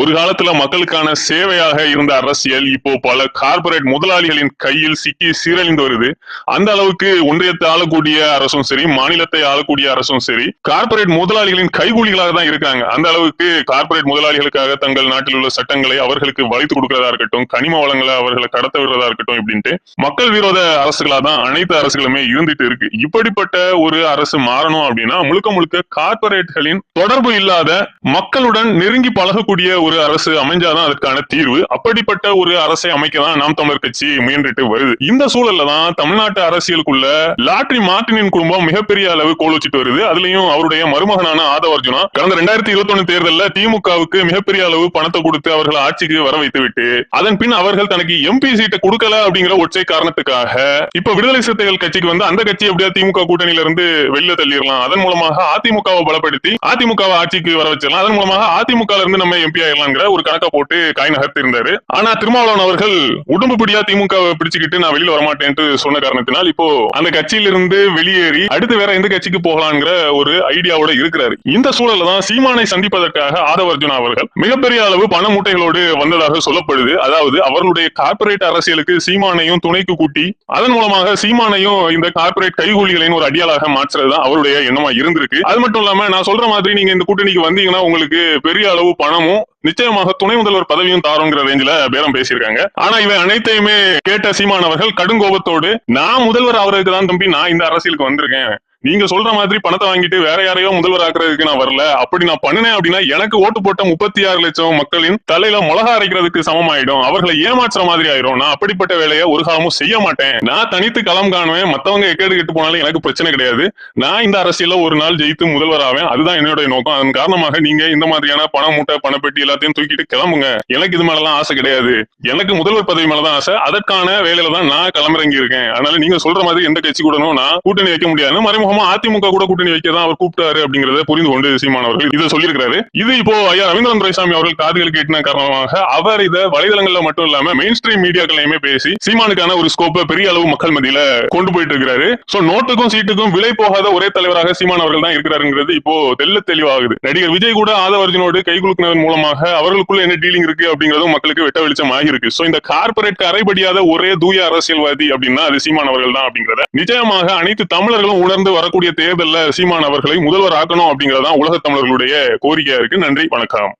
ஒரு காலத்துல மக்களுக்கான சேவையாக இருந்த அரசியல் இப்போ பல கார்பரேட் முதலாளிகளின் கையில் சிக்கி சீரழிந்து வருது. அந்த அளவுக்கு ஒன்றியத்தை ஆளக்கூடிய அரசும் சரி மாநிலத்தை ஆளக்கூடிய அரசும் சரி கார்பரேட் முதலாளிகளின் கைகூலிகளாக தான் இருக்காங்க. அந்த அளவுக்கு கார்பரேட் முதலாளிகளுக்காக தங்கள் நாட்டில் உள்ள சட்டங்களை அவர்களுக்கு வளைத்து கொடுக்கிறதா இருக்கட்டும் கனிம வளங்களை அவர்களை கடத்த விடுறதா இருக்கட்டும் இப்படின்ட்டு மக்கள் விரோத அரசுகளா தான் அனைத்து அரசுகளுமே இருந்துட்டு இருக்கு. இப்படிப்பட்ட ஒரு அரசு மாறணும் அப்படின்னா முழுக்க முழுக்க கார்பரேட்களின் தொடர்பு இல்லாத மக்களுடன் நெருங்கி பழகக்கூடிய ஒரு ஒரு அரசு அமைஞ்சாதான் அதற்கான தீர்வு. அப்படிப்பட்ட ஒரு அரசை அமைக்க தான் நாம் தமிழர் கட்சி முயன்றுட்டு வருது. இந்த சூழல்ல தான் தமிழ்நாட்டு அரசியலுக்குள்ள லாட்ரி மார்டினின் குடும்பம் மிகப்பெரிய அளவு கோல் வச்சுட்டு வருது. அதுலயும் அவருடைய மருமகனான ஆதவ அர்ஜுனா கடந்த ரெண்டாயிரத்தி இருபத்தி ஒண்ணு தேர்தலில் திமுகவுக்கு மிகப்பெரிய அளவு பணத்தை கொடுத்து அவர்கள் ஆட்சிக்கு வர வைத்து விட்டு அதன் பின் அவர்கள் தனக்கு எம்பி சீட்டை கொடுக்கல அப்படிங்கிற ஒற்றை காரணத்துக்காக இப்ப விடுதலை சிறுத்தைகள் கட்சிக்கு வந்து அந்த கட்சி எப்படியா திமுக கூட்டணியில இருந்து வெளியில தள்ளிடலாம்? அதன் மூலமாக அதிமுகவை பலப்படுத்தி அதிமுகவை ஆட்சிக்கு வர வச்சிடலாம். அதன் மூலமாக அதிமுக இருந்து நம்ம எம்பி ஆயிடலாம். ஆயிடலாங்கிற ஒரு கணக்கை போட்டு காய் நகர்த்தி இருந்தாரு ஆனா திருமாவளவன் அவர்கள் உடம்பு பிடியா திமுக பிடிச்சுக்கிட்டு நான் வெளியில வரமாட்டேன்ட்டு சொன்ன காரணத்தினால் இப்போ அந்த கட்சியிலிருந்து வெளியேறி அடுத்து வேற எந்த கட்சிக்கு போகலாங்கிற ஒரு ஐடியாவோட இருக்கிறாரு. இந்த சூழல்ல தான் சீமானை சந்திப்பதற்காக ஆதவர்ஜுன் அவர்கள் மிகப்பெரிய அளவு பண மூட்டைகளோடு வந்ததாக சொல்லப்படுது. அதாவது அவர்களுடைய கார்ப்பரேட் அரசியலுக்கு சீமானையும் துணைக்கு கூட்டி அதன் மூலமாக சீமானையும் இந்த கார்ப்பரேட் கைகூலிகளின் ஒரு அடியாளாக மாற்றுறதுதான் அவருடைய எண்ணமா இருந்திருக்கு. அது மட்டும் இல்லாம நான் சொல்ற மாதிரி நீங்க இந்த கூட்டணிக்கு வந்தீங்கன்னா உங்களுக்கு பெரிய அளவு பணமும் நிச்சயமாக துணை முதல்வர் பதவியும் தாரோங்கிற ரேஞ்சில பேரம் பேசியிருக்காங்க. ஆனா இவை அனைத்தையுமே கேட்ட சீமானவர்கள் கடுங்கோபத்தோடு நான் முதல்வர் அவருக்கு தான் தம்பி நான் இந்த அரசியலுக்கு வந்திருக்கேன். நீங்க சொல்ற மாதிரி பணத்தை வாங்கிட்டு வேற யாரையோ முதல்வர் ஆக்குறதுக்கு நான் வரல. அப்படி நான் பண்ணினேன் அப்படின்னா எனக்கு ஓட்டு போட்ட முப்பத்தி ஆறு லட்சம் மக்களின் தலையில மிளகா அரைக்கிறதுக்கு சமமாயிடும். அவர்களை ஏமாற்றுற மாதிரி ஆயிரும். நான் அப்படிப்பட்ட வேலையை ஒரு காலமும் செய்ய மாட்டேன். நான் தனித்து களம் காணுவேன். மத்தவங்க எக்கேடு கெட்டு போனாலும் எனக்கு பிரச்சனை கிடையாது. நான் இந்த அரசியல ஒரு நாள் ஜெயித்து முதல்வர் ஆவேன். அதுதான் என்னுடைய நோக்கம். அதன் காரணமாக நீங்க இந்த மாதிரியான பணம் மூட்டை பணப்பெட்டி எல்லாத்தையும் தூக்கிட்டு கிளம்புங்க. எனக்கு இது மேலலாம் ஆசை கிடையாது. எனக்கு முதல்வர் பதவி மேலதான் ஆசை. அதற்கான வேலையில தான் நான் களமிறங்கி இருக்கேன் அதனால நீங்க சொல்ற மாதிரி எந்த கட்சி கூடனும் நான் கூட்டணி வைக்க முடியாது மறைமுகமா அதிமுக கூட கூட்டணி வைக்க தான் அவர் கூப்பிட்டாரு அப்படிங்கறத புரிந்து கொண்டு சீமான் அவர்கள் இதை சொல்லியிருக்காரு இது இப்போ ஐயா ரவீந்திரன் துரைசாமி அவர்கள் காதுகள் கேட்டின காரணமாக அவர் இதை வலைதளங்கள்ல மட்டும் இல்லாம மெயின் ஸ்ட்ரீம் மீடியாக்களையுமே பேசி சீமானுக்கான ஒரு ஸ்கோப்பை பெரிய அளவு மக்கள் மத்தியில கொண்டு போயிட்டு இருக்கிறாரு. சோ நோட்டுக்கும் சீட்டுக்கும் விலை போகாத ஒரே தலைவராக சீமான் அவர்கள் தான் இருக்கிறாருங்கிறது இப்போ தெல்ல தெளிவாகுது. நடிகர் விஜய் கூட ஆதவர்ஜனோடு கை குலுக்கினதன் மூலமாக அவர்களுக்குள்ள என்ன டீலிங் இருக்கு அப்படிங்கறதும் மக்களுக்கு வெட்ட வெளிச்சம் ஆகிருக்கு சோ இந்த கார்பரேட் அரைபடியாத ஒரே தூய அரசியல்வாதி அப்படின்னா அது சீமான் அவர்கள் தான் அப்படிங்கறத நிச்சயமாக அனைத்து தமிழர்களும் உணர்ந்து வரக்கூடிய தேர்தல்ல சீமான் அவர்களை முதல்வர் ஆக்கணும் அப்படிங்கறதான் உலக தமிழர்களுடைய கோரிக்கையா இருக்கு. நன்றி வணக்கம்.